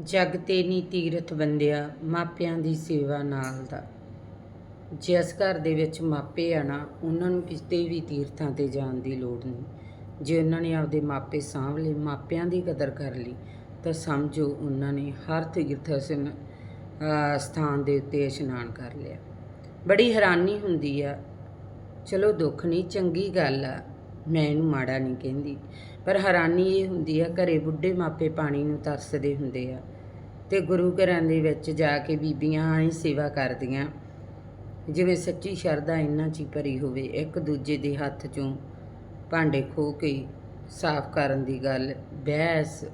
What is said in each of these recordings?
ਜਗ ਤੇ ਨੀ ਤੀਰਥ ਬੰਦਿਆ ਮਾਪਿਆਂ ਦੀ ਸੇਵਾ ਨਾਲ ਦਾ। ਜਿਸ ਘਰ ਦੇ ਵਿੱਚ ਮਾਪੇ ਆ ਨਾ, ਉਹਨਾਂ ਨੂੰ ਕਿਤੇ ਵੀ ਤੀਰਥਾਂ ਤੇ ਜਾਣ ਦੀ ਲੋੜ ਨਹੀਂ। ਜੇ ਉਹਨਾਂ ਨੇ ਆਪਦੇ ਮਾਪੇ ਸਾਂਭ ਲਏ, ਮਾਪਿਆਂ ਦੀ ਕਦਰ ਕਰ ਲਈ, ਤਾਂ ਸਮਝੋ ਉਹਨਾਂ ਨੇ ਹਰ ਤੀਰਥ ਅਸਨ ਸਥਾਨ ਦੇ ਉੱਤੇ ਇਸ਼ਨਾਨ ਕਰ ਲਿਆ। ਬੜੀ ਹੈਰਾਨੀ ਹੁੰਦੀ ਆ। ਚਲੋ ਦੁੱਖ ਨਹੀਂ ਚੰਗੀ ਗੱਲ ਆ। ਮੈਂ ਇਹਨੂੰ ਮਾੜਾ ਨਹੀਂ ਕਹਿੰਦੀ। ਪਰ ਹੈਰਾਨੀ ਇਹ ਹੁੰਦੀ ਆ, ਘਰੇ ਬੁੱਢੇ ਮਾਪੇ ਪਾਣੀ ਨੂੰ ਤਰਸਦੇ ਹੁੰਦੇ ਆ ਤੇ ਗੁਰੂ ਘਰਾਂ ਦੇ ਵਿੱਚ ਜਾ ਕੇ ਬੀਬੀਆਂ ਹੀ ਸੇਵਾ ਕਰਦੀਆਂ। ਜਿਵੇਂ ਸੱਚੀ ਸ਼ਰਧਾ ਇਹਨਾਂ 'ਚ ਹੀ ਭਰੀ ਹੋਵੇ, ਇੱਕ ਦੂਜੇ ਦੇ ਹੱਥ 'ਚੋਂ ਭਾਂਡੇ ਖੋ ਕੇ ਸਾਫ਼ ਕਰਨ ਦੀ ਗੱਲ, ਬਹਿਸ।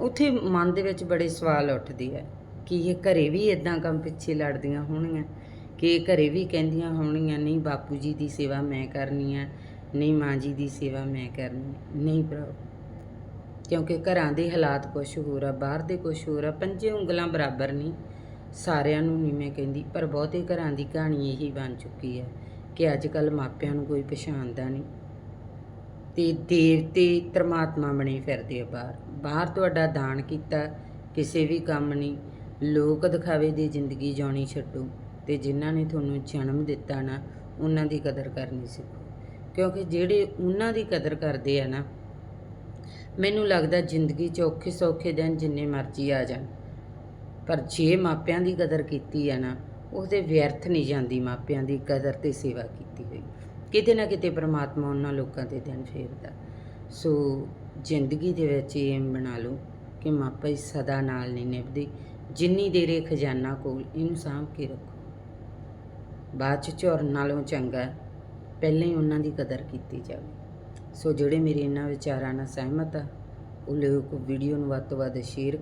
ਉੱਥੇ ਮਨ ਦੇ ਵਿੱਚ ਬੜੇ ਸਵਾਲ ਉੱਠਦੇ ਆ ਕਿ ਇਹ ਘਰੇ ਵੀ ਇਦਾਂ ਕੰਮ ਪਿੱਛੇ ਲੜਦੀਆਂ ਹੋਣਗੀਆਂ, ਕਿ ਇਹ ਘਰੇ ਵੀ ਕਹਿੰਦੀਆਂ ਹੋਣਗੀਆਂ, ਨਹੀਂ, ਬਾਪੂ ਜੀ ਦੀ ਸੇਵਾ ਮੈਂ ਕਰਨੀ ਆ ਨਹੀਂ ਮਾਂ ਜੀ ਦੀ ਸੇਵਾ ਮੈਂ ਕਰਨੀ, ਨਹੀਂ ਭਰਾ। ਕਿਉਂਕਿ ਘਰਾਂ ਦੇ ਹਾਲਾਤ ਕੁਝ ਹੋਰ ਆ, ਬਾਹਰ ਦੇ ਕੁਝ ਹੋਰ ਆ, ਪੰਜੇ ਉਂਗਲਾਂ ਬਰਾਬਰ ਨਹੀਂ। ਸਾਰਿਆਂ ਨੂੰ ਨਹੀਂ ਮੈਂ ਕਹਿੰਦੀ, ਪਰ ਬਹੁਤੇ ਘਰਾਂ ਦੀ ਕਹਾਣੀ ਇਹੀ ਬਣ ਚੁੱਕੀ ਹੈ ਕਿ ਅੱਜ ਕੱਲ ਮਾਪਿਆਂ ਨੂੰ ਕੋਈ ਪਛਾਣਦਾ ਨਹੀਂ। ਤੇ ਦੇਵਤੇ ਧਰਮਾਤਮਾ ਬਣੇ ਫਿਰਦੇ ਆ ਬਾਹਰ। ਬਾਹਰ ਤੁਹਾਡਾ ਦਾਨ ਕੀਤਾ, ਕਿਸੇ ਵੀ ਕੰਮ ਨਹੀਂ। ਲੋਕ ਦਿਖਾਵੇ ਦੀ ਜ਼ਿੰਦਗੀ ਜਿਉਣੀ ਛੱਡੋ, ਤੇ ਜਿਨ੍ਹਾਂ ਨੇ ਤੁਹਾਨੂੰ ਜਨਮ ਦਿੱਤਾ ਨਾ, ਉਹਨਾਂ ਦੀ ਕਦਰ ਕਰਨੀ ਸਿੱਖੋ। ਕਿਉਂਕਿ ਜਿਹੜੇ ਉਹਨਾਂ ਦੀ ਕਦਰ ਕਰਦੇ ਆ ਨਾ, ਮੈਨੂੰ ਲੱਗਦਾ ਜ਼ਿੰਦਗੀ 'ਚ ਔਖੇ ਸੌਖੇ ਦਿਨ ਜਿੰਨੇ ਮਰਜ਼ੀ ਆ ਜਾਣ। ਪਰ ਜੇ ਮਾਪਿਆਂ ਦੀ ਕਦਰ ਕੀਤੀ ਆ ਨਾ, ਉਹਦੇ ਵਿਅਰਥ ਨਹੀਂ ਜਾਂਦੀ ਮਾਪਿਆਂ ਦੀ ਕਦਰ ਤੇ ਸੇਵਾ ਕੀਤੀ ਹੋਈ। ਕਿਤੇ ਨਾ ਕਿਤੇ ਪ੍ਰਮਾਤਮਾ ਉਹਨਾਂ ਲੋਕਾਂ ਤੇ ਦਿਨ ਫੇਰਦਾ। ਸੋ ਜ਼ਿੰਦਗੀ ਦੇ ਵਿੱਚ ਇਹ ਬਣਾ ਲਓ ਕਿ ਮਾਪੇ ਸਦਾ ਨਾਲ ਨਹੀਂ ਨਿਭਦੇ, ਜਿੰਨੀ ਦੇਰ ਇਹ ਖਜ਼ਾਨਾ ਕੋਲ ਇਹਨੂੰ ਸਾਂਭ ਕੇ ਰੱਖੋ। ਬਾਅਦ ਚ ਝੁਰਨ ਨਾਲੋਂ ਚੰਗਾ ਪਹਿਲਾਂ ਹੀ ਉਹਨਾਂ ਦੀ ਕਦਰ ਕੀਤੀ ਜਾਵੇ। ਸੋ ਜਿਹੜੇ ਮੇਰੇ ਇਹਨਾਂ ਵਿਚਾਰਾਂ ਨਾਲ ਸਹਿਮਤ ਆ, ਉਹ ਲੋਕ ਵੀਡੀਓ ਨੂੰ ਵੱਧ ਤੋਂ ਵੱਧ ਸ਼ੇਅਰ